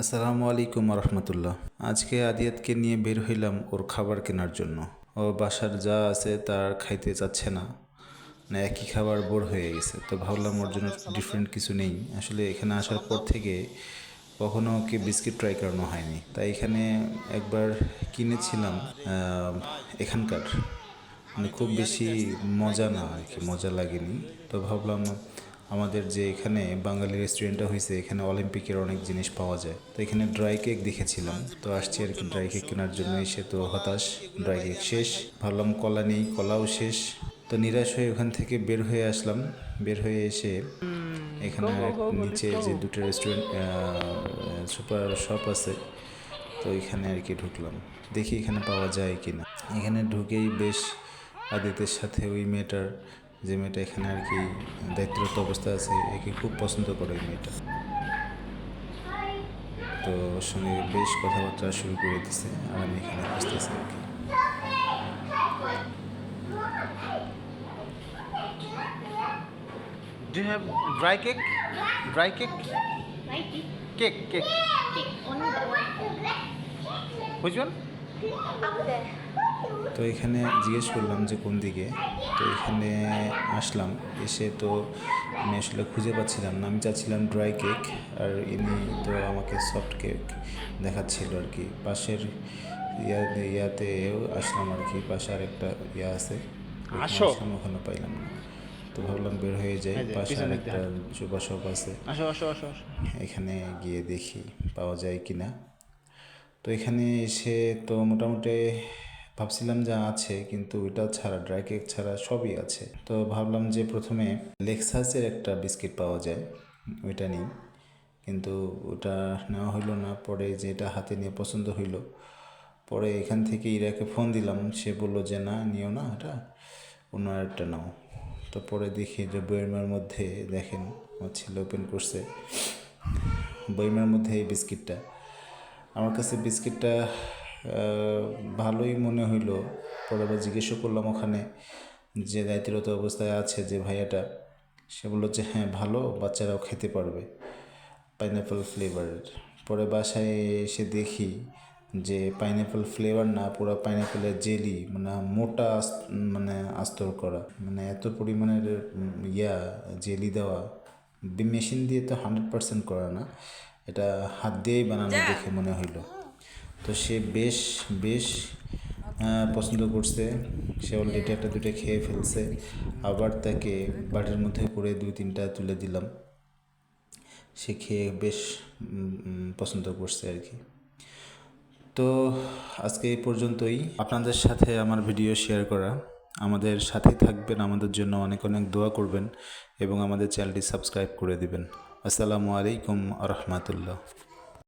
আসসালামু আলাইকুম রহমতুল্লাহ। আজকে আদিয়াতকে নিয়ে বের হইলাম ওর খাবার কেনার জন্য। ও বাসার যা আছে তার খাইতে চাচ্ছে না। না একই খাবার বোর হয়ে গেছে। তো ভাবলাম ওর জন্য ডিফারেন্ট কিছু নেই। আসলে এখানে আসার পর থেকে কখনো ওকে বিস্কিট ট্রাই করানো হয়নি। তাই এখানে একবার কিনেছিলাম এখানকার। মানে খুব বেশি মজা না আর কি, মজা লাগেনি। তো ভাবলাম আমাদের যে এখানে বাঙালি রেস্টুরেন্টটা হয়েছে এখানে অলিম্পিকের অনেক জিনিস পাওয়া যায়। তো এখানে ড্রাই কেক দেখেছিলাম। তো আসছি আর কি ড্রাই কেক কেনার জন্য। এসে তো হতাশ ড্রাই কেক শেষ। ভাবলাম কলা নেই কলাও শেষ। তো নিরাশ হয়ে ওখান থেকে বের হয়ে আসলাম। বের হয়ে এসে এখানে নিচে যে দুটো রেস্টুরেন্ট সুপার শপ আছে তো এখানে আর কি ঢুকলাম। দেখি এখানে পাওয়া যায় কি না এখানে ঢুকেই বেশ আদিতের সাথে ওই মেয়েটার যে মেয়েটা এখানে আর কি দায়িত্বরত অবস্থা আছে একে খুব পছন্দ করে ওই মেয়েটা তো ওর সঙ্গে বেশ কথাবার্তা শুরু করে দিছে আর আমি এখানে খুঁজতেছি আর কি Do you have dry cake? Dry cake? Cake, cake. Only the one. Which one? Up there. তো এখানে জিজ্ঞেস করলাম যে কোন দিকে তো এখানে আসলাম। এসে তো আমি আসলে খুঁজে পাচ্ছিলাম না। আমি চাচ্ছিলাম ড্রাই কেক আর ইনি তো আমাকে সফট কেক দেখাচ্ছিল আর কি। পাশের ইয়া ইয়াতেও আসলাম আর কি। পাশে আরেকটা ইয়া আছে। আসলাম, ওখানে পাইলাম না। তো ভাবলাম বের হয়ে যাই। পাশে আরেকটা চোপা শপ আছে। এখানে গিয়ে দেখি পাওয়া যায় কি না তো এখানে এসে তো মোটামুটি ভাবছিলাম যা আছে, কিন্তু ওইটা ছাড়া ড্রাই কেক ছাড়া সবই আছে। তো ভাবলাম যে প্রথমে লেক্সাসের একটা বিস্কিট পাওয়া যায়, ওইটা নিই। কিন্তু ওটা নেওয়া হইল না, পরে যেটা হাতে নিয়ে পছন্দ হইল, পরে এখান থেকে ইরাকে ফোন দিলাম, সে বলল যে, না, নিও না এটা, অন্য একটা নাও। তো পরে দেখি যে বইমের মধ্যে, দেখেন, আমার ছেলে ওপেন করছে। বইমার মধ্যে এই বিস্কিটটা আমার কাছে বিস্কিটটা ভালোই মনে হইল। পরে আবার জিজ্ঞেসও করলাম ওখানে যে দায়িত্বরত অবস্থায় আছে যে ভাইয়াটা। সে বলল যে হ্যাঁ ভালো বাচ্চারাও খেতে পারবে পাইনাপেল ফ্লেভারের পরে বাসায় এসে দেখি যে পাইনাপেল ফ্লেভার না পুরো পাইনাপেলের জেলি মানে মোটা মানে আস্তর করা। মানে এত পরিমাণের ইয়া জেলি দেওয়া। মেশিন দিয়ে তো হান্ড্রেড পার্সেন্ট করা না। এটা হাত দিয়েই বানানো দেখে মনে হইল। তো সে বেশ বেশ পছন্দ করছে। সে অলরেডি একটা দুটো খেয়ে ফেলছে। আবার তাকে বাটির মধ্যে করে দুই তিনটা তুলে দিলাম। সে খেয়ে বেশ পছন্দ করছে আর কি। তো আজকে এই পর্যন্তই। আপনাদের সাথে আমার ভিডিও শেয়ার করা। আমাদের সাথেই থাকবেন। আমাদের জন্য অনেক অনেক দোয়া করবেন এবং আমাদের চ্যানেলটি সাবস্ক্রাইব করে দিবেন। আসসালামু আলাইকুম রহমতুল্লাহ।